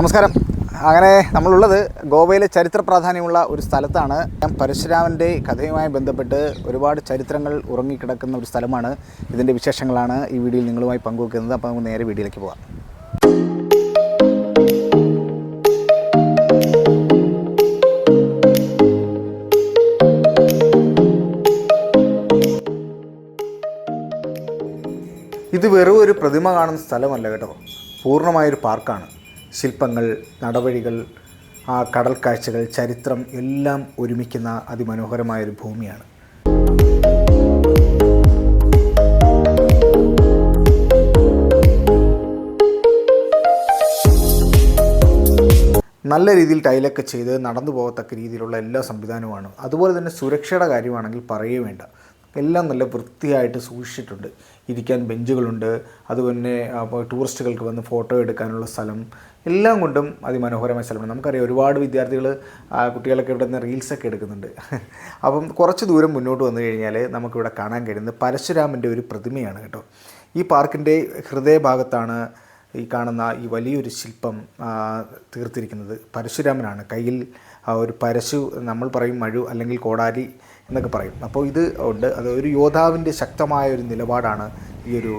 നമസ്കാരം. അങ്ങനെ നമ്മളുള്ളത് ഗോവയിലെ ചരിത്ര പ്രാധാന്യമുള്ള ഒരു സ്ഥലത്താണ്. പരശുരാമന്റെ കഥയുമായി ബന്ധപ്പെട്ട് ഒരുപാട് ചരിത്രങ്ങൾ ഉറങ്ങിക്കിടക്കുന്ന ഒരു സ്ഥലമാണ്. ഇതിന്റെ വിശേഷങ്ങളാണ് ഈ വീഡിയോയിൽ നിങ്ങളുമായി പങ്കുവെക്കുന്നത്. അപ്പോൾ നമുക്ക് നേരെ വീഡിയോയിലേക്ക് പോകാം. ഇത് വെറും ഒരു പ്രതിമ കാണുന്ന സ്ഥലമല്ല കേട്ടോ. പൂർണമായൊരു പാർക്കാണ്. ശില്പങ്ങൾ നടവഴികൾ ആ കടൽ കാഴ്ചകൾ ചരിത്രം എല്ലാം ഒരുമിക്കുന്ന അതിമനോഹരമായൊരു ഭൂമിയാണ്. നല്ല രീതിയിൽ ടൈലൊക്കെ ചെയ്ത് നടന്നു പോകത്തക്ക രീതിയിലുള്ള എല്ലാ സംവിധാനവുമാണ്. അതുപോലെ തന്നെ സുരക്ഷയുടെ കാര്യമാണെങ്കിൽ പറയേ വേണ്ട എല്ലാം നല്ല വൃത്തിയായിട്ട് സൂക്ഷിച്ചിട്ടുണ്ട്. ഇരിക്കാൻ ബെഞ്ചുകളുണ്ട്. അതുപോലെ ടൂറിസ്റ്റുകൾക്ക് വന്ന് ഫോട്ടോ എടുക്കാനുള്ള സ്ഥലം. എല്ലാം കൊണ്ടും അതിമനോഹരമായ സ്ഥലമാണ്. നമുക്കറിയാം ഒരുപാട് വിദ്യാർത്ഥികൾ കുട്ടികളൊക്കെ ഇവിടെ നിന്ന് റീൽസൊക്കെ എടുക്കുന്നുണ്ട്. അപ്പം കുറച്ച് ദൂരം മുന്നോട്ട് വന്നു കഴിഞ്ഞാൽ നമുക്കിവിടെ കാണാൻ കഴിയുന്നത് പരശുരാമന്റെ ഒരു പ്രതിമയാണ് കേട്ടോ. ഈ പാർക്കിന്റെ ഹൃദയഭാഗത്താണ് ഈ കാണുന്ന ഈ വലിയൊരു ശില്പം തീർത്തിരിക്കുന്നത്. പരശുരാമനാണ്. കയ്യിൽ ഒരു പരശു നമ്മൾ പറയും മഴു അല്ലെങ്കിൽ കോടാലി എന്നൊക്കെ പറയും. അപ്പോൾ ഇത് ഉണ്ട്. അത് ഒരു യോദ്ധാവിന്റെ ശക്തമായ ഒരു നിലപാടാണ് ഈ ഒരു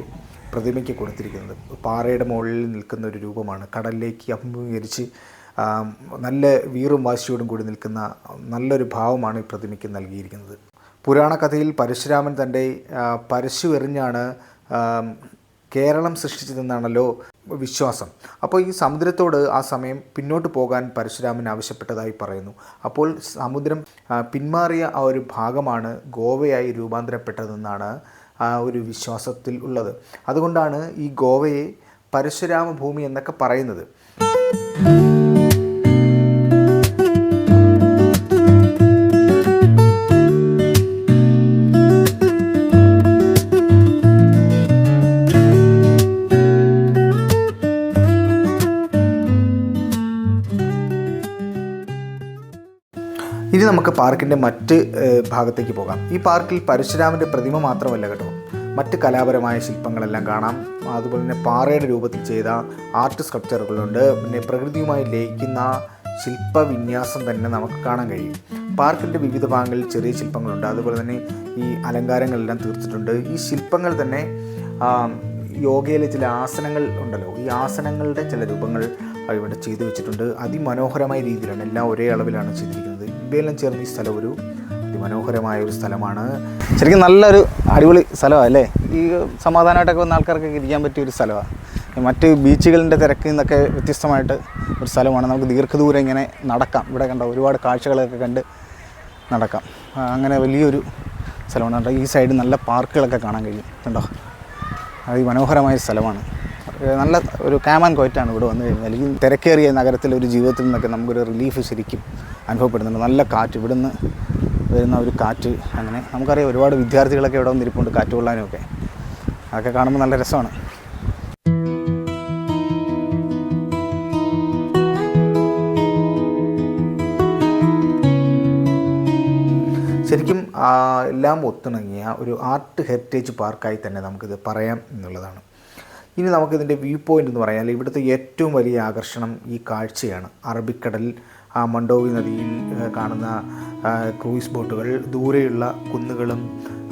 പ്രതിമയ്ക്ക് കൊടുത്തിരിക്കുന്നത്. പാറയുടെ മുകളിൽ നിൽക്കുന്ന ഒരു രൂപമാണ്. കടലിലേക്ക് അഭിമുഖീകരിച്ച് നല്ല വീറും വാശിയോടും കൂടി നിൽക്കുന്ന നല്ലൊരു ഭാവമാണ് ഈ പ്രതിമയ്ക്ക് നൽകിയിരിക്കുന്നത്. പുരാണ കഥയിൽ പരശുരാമൻ തന്റെ പരശു എറിഞ്ഞാണ് കേരളം സൃഷ്ടിച്ചതെന്നാണല്ലോ വിശ്വാസം. അപ്പോൾ ഈ സമുദ്രത്തോട് ആ സമയം പിന്നോട്ട് പോകാൻ പരശുരാമൻ ആവശ്യപ്പെട്ടതായി പറയുന്നു. അപ്പോൾ സമുദ്രം പിന്മാറിയ ആ ഒരു ഭാഗമാണ് ഗോവയായി രൂപാന്തരപ്പെട്ടതെന്നാണ് ആ ഒരു വിശ്വാസത്തിൽ ഉള്ളത്. അതുകൊണ്ടാണ് ഈ ഗോവയെ പരശുരാമ ഭൂമി എന്നൊക്കെ പറയുന്നത്. ഇനി നമുക്ക് പാർക്കിന്റെ മറ്റ് ഭാഗത്തേക്ക് പോകാം. ഈ പാർക്കിൽ പരശുരാമന്റെ പ്രതിമ മാത്രമല്ല കേട്ടോ. മറ്റ് കലാപരമായ ശില്പങ്ങളെല്ലാം കാണാം. അതുപോലെ തന്നെ പാറയുടെ രൂപത്തിൽ ചെയ്ത ആർട്ട് സ്കൾപ്ചറുകളുണ്ട് പിന്നെ പ്രകൃതിയുമായി ലയിക്കുന്ന ശില്പവിന്യാസം തന്നെ നമുക്ക് കാണാൻ കഴിയും. പാർക്കിന്റെ വിവിധ ഭാഗങ്ങളിൽ ചെറിയ ശില്പങ്ങളുണ്ട്. അതുപോലെ തന്നെ ഈ അലങ്കാരങ്ങളെല്ലാം തീർത്തിട്ടുണ്ട്. ഈ ശില്പങ്ങൾ തന്നെ യോഗയിലെ ചില ആസനങ്ങൾ ഉണ്ടല്ലോ. ഈ ആസനങ്ങളുടെ ചില രൂപങ്ങൾ ഇവിടെ ചെയ്തു വെച്ചിട്ടുണ്ട്. അതിമനോഹരമായ രീതിയിലാണ് എല്ലാം ഒരേ അളവിലാണ് ചെയ്തിരിക്കുന്നത്. ഇവയെല്ലാം ചേർന്ന് ഈ സ്ഥലം ഒരു അതിമനോഹരമായ ഒരു സ്ഥലമാണ്. ശരിക്കും നല്ലൊരു അടിപൊളി സ്ഥലമാണ് അല്ലേ? ഈ സമാധാനമായിട്ടൊക്കെ വന്ന ആൾക്കാർക്കൊക്കെ ഇരിക്കാൻ പറ്റിയ ഒരു സ്ഥലമാണ് മറ്റ് ബീച്ചുകളിന്റെ തിരക്കിൽ നിന്നൊക്കെ വ്യത്യസ്തമായിട്ട് ഒരു സ്ഥലമാണ്. നമുക്ക് ദീർഘദൂരം ഇങ്ങനെ നടക്കാം. ഇവിടെ കണ്ട ഒരുപാട് കാഴ്ചകളൊക്കെ കണ്ട് നടക്കാം. അങ്ങനെ വലിയൊരു സ്ഥലമാണ്. ഈ സൈഡ് നല്ല പാർക്കുകളൊക്കെ കാണാൻ കഴിയും. കണ്ടോ? അത് മനോഹരമായ സ്ഥലമാണ്. നല്ല ഒരു കാമൻ കോയറ്റാണ് ഇവിടെ വന്നു കഴിഞ്ഞാൽ ഈ തിരക്കേറിയ നഗരത്തിലെ ഒരു ജീവിതത്തിൽ നിന്നൊക്കെ നമുക്കൊരു റിലീഫ് ശരിക്കും അനുഭവപ്പെടുന്നുണ്ട്. നല്ല കാറ്റ് ഇവിടുന്ന് വരുന്ന ഒരു കാറ്റ് അങ്ങനെ നമുക്കറിയാം ഒരുപാട് വിദ്യാർത്ഥികളൊക്കെ ഇവിടെ വന്നിരിപ്പുണ്ട് കാറ്റ് കൊള്ളാനും ഒക്കെ അതൊക്കെ കാണുമ്പോൾ നല്ല രസമാണ്. ശരിക്കും എല്ലാം ഒത്തിണങ്ങിയ ഒരു ആർട്ട് ഹെറിറ്റേജ് പാർക്കായി തന്നെ നമുക്കിത് പറയാം എന്നുള്ളതാണ്. ഇനി നമുക്കിതിന്റെ വ്യൂ പോയിന്റ് എന്ന് പറയാൻ ഇവിടുത്തെ ഏറ്റവും വലിയ ആകർഷണം ഈ കാഴ്ചയാണ്. അറബിക്കടൽ ആ മണ്ടോവി നദിയിൽ കാണുന്ന ക്രൂയിസ് ബോട്ടുകൾ ദൂരെയുള്ള കുന്നുകളും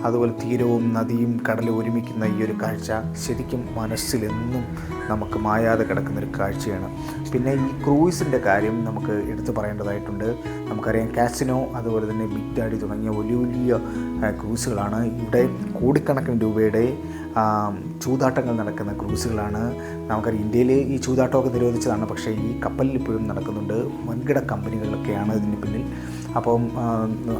അതുപോലെ തീരവും നദിയും കടലും ഒരുമിക്കുന്ന ഈ ഒരു കാഴ്ച ശരിക്കും മനസ്സിലെന്നും നമുക്ക് മായാതെ കിടക്കുന്ന ഒരു കാഴ്ചയാണ്. പിന്നെ ഈ ക്രൂയിസിന്റെ കാര്യം നമുക്ക് എടുത്തു പറയേണ്ടതായിട്ടുണ്ട്. നമുക്കറിയാം കാസിനോ അതുപോലെ തന്നെ ബിഗ് ഡാഡി തുടങ്ങിയ വലിയ വലിയ ക്രൂസുകളാണ് ഇവിടെ കോടിക്കണക്കിന് രൂപയുടെ ചൂതാട്ടങ്ങൾ നടക്കുന്ന ക്രൂസുകളാണ്. നമുക്കറിയാം ഇന്ത്യയിൽ ഈ ചൂതാട്ടമൊക്കെ നിരോധിച്ചതാണ്. പക്ഷേ ഈ കപ്പലിൽ ഇപ്പോഴും നടക്കുന്നുണ്ട്. വൻകിട കമ്പനികളിലൊക്കെയാണ് ഇതിന് പിന്നിൽ. അപ്പം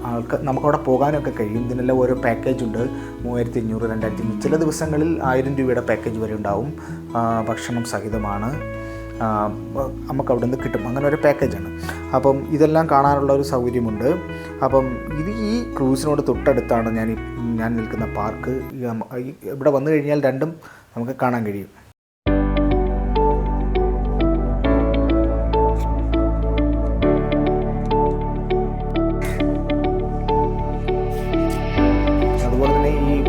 ആൾക്ക് നമുക്കവിടെ പോകാനൊക്കെ കഴിയും. ഇതിനെല്ലാം ഓരോ പാക്കേജ് ഉണ്ട്. മൂവായിരത്തി അഞ്ഞൂറ് രണ്ടായിരത്തി അഞ്ഞൂറ് ചില ദിവസങ്ങളിൽ ആയിരം രൂപയുടെ പാക്കേജ് വരെ ഉണ്ടാവും. ഭക്ഷണം സഹിതമാണ്. നമുക്ക് അവിടെ നിന്ന് കിട്ടും. അങ്ങനെ ഒരു പാക്കേജാണ് അപ്പം ഇതെല്ലാം കാണാനുള്ള ഒരു സൗകര്യമുണ്ട്. അപ്പം ഇത് ഈ ക്രൂസിനോട് തൊട്ടടുത്താണ് ഞാൻ ഞാൻ നിൽക്കുന്ന പാർക്ക്. ഇവിടെ വന്നു കഴിഞ്ഞാൽ രണ്ടും നമുക്ക് കാണാൻ കഴിയും. അതുപോലെ തന്നെ ഈ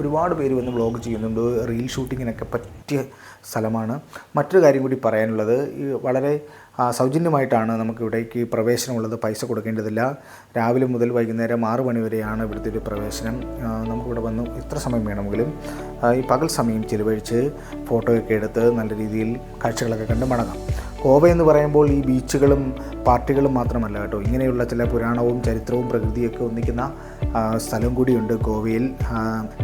ഒരുപാട് പേര് വന്ന് വ്ളോഗ് ചെയ്യുന്നുണ്ട്. റീൽ ഷൂട്ടിങ്ങിനൊക്കെ പറ്റിയ സ്ഥലമാണ്. മറ്റൊരു കാര്യം കൂടി പറയാനുള്ളത്. വളരെ സൗജന്യമായിട്ടാണ് നമുക്ക് ഇവിടേക്ക് പ്രവേശനമുള്ളത്. പൈസ കൊടുക്കേണ്ടതില്ല. രാവിലെ മുതൽ വൈകുന്നേരം ആറ് മണി വരെയാണ് ഇവിടുത്തെ ഒരു പ്രവേശനം. നമുക്കിവിടെ വന്നു. ഇത്ര സമയം വേണമെങ്കിലും ഈ പകൽ സമയം ചിലവഴിച്ച് ഫോട്ടോയൊക്കെ എടുത്ത് നല്ല രീതിയിൽ കാഴ്ചകളൊക്കെ കണ്ട് മടങ്ങാം. ഗോവ എന്ന് പറയുമ്പോൾ ഈ ബീച്ചുകളും പാർട്ടികളും മാത്രമല്ല കേട്ടോ. ഇങ്ങനെയുള്ള ചില പുരാണവും ചരിത്രവും പ്രകൃതിയൊക്കെ ഒന്നിക്കുന്ന സ്ഥലം കൂടിയുണ്ട് ഗോവയിൽ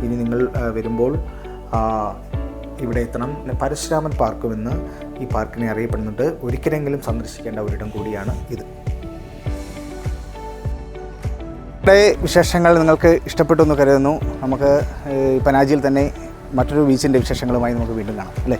ഇനി നിങ്ങൾ വരുമ്പോൾ ഇവിടെ എത്തണം. പരശുരാമൻ പാർക്കും എന്ന് ഈ പാർക്കിനെ അറിയപ്പെടുന്നുണ്ട്. ഒരിക്കലെങ്കിലും സന്ദർശിക്കേണ്ട ഒരിടം കൂടിയാണ് ഇത്. ഇവിടെ വിശേഷങ്ങൾ നിങ്ങൾക്ക് ഇഷ്ടപ്പെട്ടു എന്ന് കരുതുന്നു. നമുക്ക് പനാജിയിൽ തന്നെ മറ്റൊരു ബീച്ചിന്റെ വിശേഷങ്ങളുമായി നമുക്ക് വീണ്ടും കാണാം അല്ലേ?